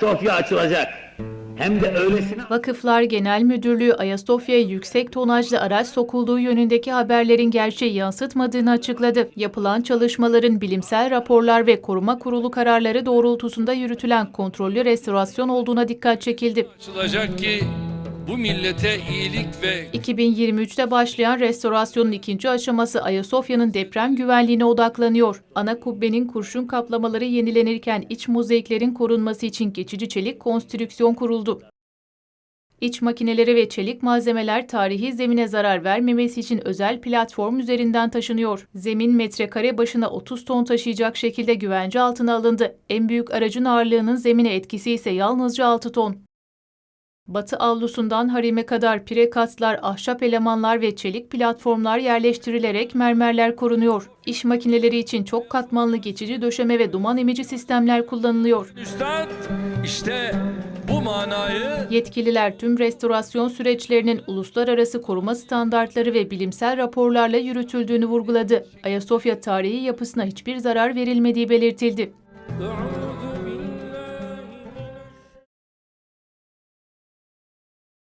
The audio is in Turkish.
Sofya açılacak. Hem de öylesine Vakıflar Genel Müdürlüğü Ayasofya'ya yüksek tonajlı araç sokulduğu yönündeki haberlerin gerçeği yansıtmadığını açıkladı. Yapılan çalışmaların bilimsel raporlar ve koruma kurulu kararları doğrultusunda yürütülen kontrollü restorasyon olduğuna dikkat çekildi. açılacak ki bu millete iyilik ve 2023'te başlayan restorasyonun ikinci aşaması Ayasofya'nın deprem güvenliğine odaklanıyor. Ana kubbenin kurşun kaplamaları yenilenirken iç mozaiklerin korunması için geçici çelik konstrüksiyon kuruldu. İç makineleri ve çelik malzemeler tarihi zemine zarar vermemesi için özel platform üzerinden taşınıyor. Zemin metrekare başına 30 ton taşıyacak şekilde güvence altına alındı. En büyük aracın ağırlığının zemine etkisi ise yalnızca 6 ton. Batı avlusundan harime kadar prekatlar, ahşap elemanlar ve çelik platformlar yerleştirilerek mermerler korunuyor. İş makineleri için çok katmanlı geçici döşeme ve duman emici sistemler kullanılıyor. üstad işte bu manayı Yetkililer tüm restorasyon süreçlerinin uluslararası koruma standartları ve bilimsel raporlarla yürütüldüğünü vurguladı. Ayasofya tarihi yapısına hiçbir zarar verilmediği belirtildi.